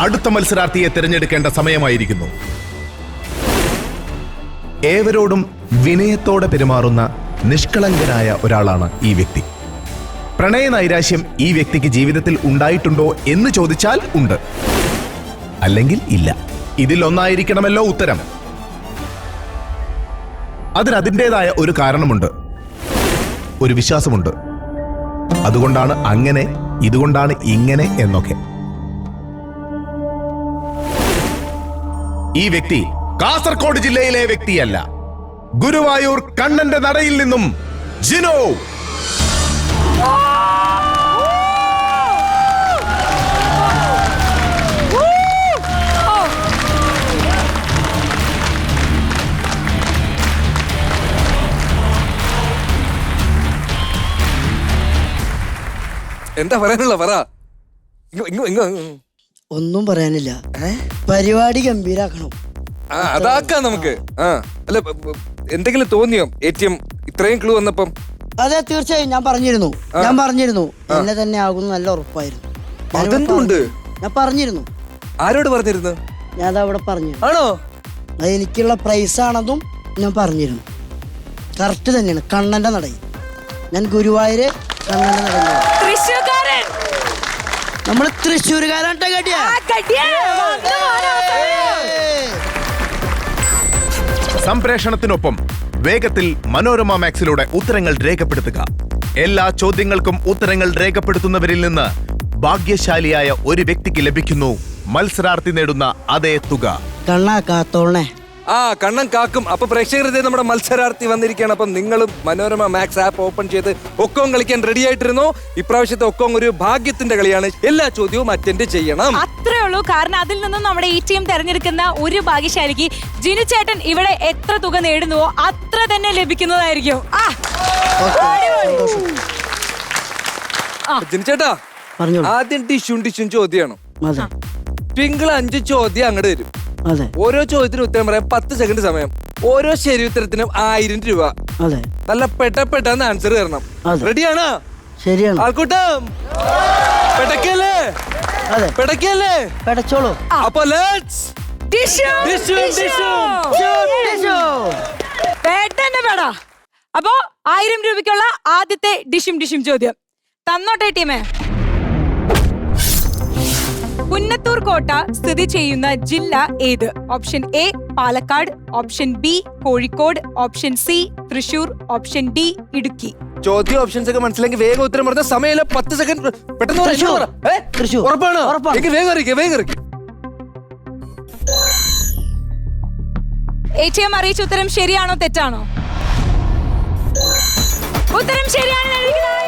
അടുത്ത മത്സരാർത്ഥിയെ തിരഞ്ഞെടുക്കേണ്ട സമയമായിരിക്കുന്നു. ഏവരോടും വിനയത്തോടെ പെരുമാറുന്ന നിഷ്കളങ്കനായ ഒരാളാണ് ഈ വ്യക്തി. പ്രണയ നൈരാശ്യം ഈ വ്യക്തിക്ക് ജീവിതത്തിൽ ഉണ്ടായിട്ടുണ്ടോ എന്ന് ചോദിച്ചാൽ ഉണ്ട്. അല്ലെങ്കിൽ ഇല്ല. ഇതിൽ ഒന്നായിരിക്കണമല്ലോ ഉത്തരം. അതിന് അതിന്റെതായ ഒരു കാരണമുണ്ട്. ഒരു വിശ്വാസമുണ്ട്. അതുകൊണ്ടാണ് അങ്ങനെ ഇതുകൊണ്ടാണ് ഇങ്ങനെ എന്നൊക്കെ. ഈ വ്യക്തി കാസർഗോഡ് ജില്ലയിലെ വ്യക്തിയല്ല. ഗുരുവായൂർ കണ്ണന്റെ നടയിൽ നിന്നും ജിനോ. എന്താ പറയാനുള്ള? പറ. ഒന്നും പറയാനില്ല. പരിപാടി ഗംഭീരാക്കണം. ആ അതാക്കാം നമുക്ക്. ആ അല്ല ബ- ബ- എന്തെങ്കിലും തോന്നിയോ? എ ടി എം ഇത്രയും ക്ലൂ വന്നപ്പം? അതെ തീർച്ചയായും. ഞാൻ പറഞ്ഞിരുന്നു. ഞാൻ പറഞ്ഞിരുന്നു. എന്നെ തന്നെ ആകുന്നു നല്ല ഉറപ്പായിരുന്നു. ഞാനിവിടെ? പറഞ്ഞു. ഞാൻ പറഞ്ഞിരുന്നു. ആരോട് പറഞ്ഞിരുന്നു? ഞാൻ അവിടെ പറഞ്ഞു ആണോ? അത് എനിക്കുള്ള പ്രൈസ് ആണെന്നും ഞാൻ പറഞ്ഞിരുന്നു. കറക്റ്റ് തന്നെയാണ്. കണ്ണന്റെ നടയിൽ ഞാൻ ഗുരുവായൂര് കണ്ണന്റെ നടയിൽ നമ്മൾ തൃശ്ശൂരുകാരാട്ടെ കടിയാ. സംപ്രേഷണത്തിനൊപ്പം വേഗത്തിൽ മനോരമ മാക്സിലൂടെ ഉത്തരങ്ങൾ രേഖപ്പെടുത്തുക. എല്ലാ ചോദ്യങ്ങൾക്കും ഉത്തരങ്ങൾ രേഖപ്പെടുത്തുന്നവരിൽ നിന്ന് ഭാഗ്യശാലിയായ ഒരു വ്യക്തിക്ക് ലഭിക്കുന്നു മത്സരാർത്ഥി നേടുന്ന അതേ തുക. കണ്ണാ കാത്തോളണേ. ആ കണ്ണൻ കാക്കും. അപ്പൊ പ്രേക്ഷകരുടെ നമ്മുടെ മത്സരാർത്ഥി വന്നിരിക്കുകയാണ്. അപ്പം നിങ്ങളും മനോരമ മാക്സ് ആപ്പ് ഓപ്പൺ ചെയ്ത് ഒക്കോം കളിക്കാൻ റെഡി ആയിട്ടിരുന്നു. ഇപ്രാവശ്യത്തെ ഒക്കോം ഒരു ഭാഗ്യത്തിന്റെ കളിയാണ്. എല്ലാ ചോദ്യവും അറ്റൻഡ് ചെയ്യണം. അത്രേ ഉള്ളൂ. കാരണം അതിൽ നിന്നും നമ്മുടെ ഈ ടീം തെരഞ്ഞെടുക്കുന്ന ഒരു ഭാഗ്യശാലിക്ക് ജിനു ചേട്ടൻ ഇവിടെ എത്ര തുക നേടുന്നുവോ അത്ര തന്നെ ലഭിക്കുന്നതായിരിക്കും. ആ ജിനിച്ചേട്ടാ പറഞ്ഞോളൂ. ആദ്യം ഡിഷും ഡിഷും ചോദ്യമാണ്. അതെ. ട്വിങ്കിൾ അഞ്ച് ചോദ്യം അങ്ങോട്ട് വരും അതെ. ഓരോ ചോദ്യത്തിനും ഉത്തരം പറയാൻ പത്ത് സെക്കൻഡ് സമയം. ഓരോ ശരി ഉത്തരത്തിനും ആയിരം രൂപ. അതെ. നല്ല പെട്ട പെട്ടെന്ന് ആൻസർ തരണം. അതെ. റെഡിയാണ് ശരിയാണ്. ആൾക്കൂട്ടം. പെടക്കല്ലേ അതെ. പെടക്കല്ലേ പെടച്ചോളൂ. അപ്പൊ ലെറ്റ്സ് ഡിഷും, ഡിഷും, ഡിഷും. ഡിഷും. പെട്ടെന്ന് പേടാ. അപ്പോ ആയിരം രൂപയ്ക്കുള്ള ആദ്യത്തെ ഡിഷും ഡിഷും ചോദ്യം. തന്നോട്ടെ ടീമേ. പുന്നത്തൂർ കോട്ട സ്ഥിതി ചെയ്യുന്ന ജില്ല ഏത്? Option A Palakkad. Option B Kozhikode. Option C Thrissur. Option D Idukki. ചോദ്യ ഓപ്ഷൻസ് ഒക്കെ മനസ്സിലാക്കി വേഗം ഉത്തരം പറഞ്ഞ സമയമില്ല. പത്ത് സെക്കൻഡ് പെട്ടെന്ന്. ഉറപ്പാണ്. എനിക്ക് വേഗം അറിയിക്കുക വേഗം അറിയിക്കുക എ ടി എം അറിയിച്ച ഉത്തരം ശരിയാണോ തെറ്റാണോ? ഉത്തരം ശരിയാണോ.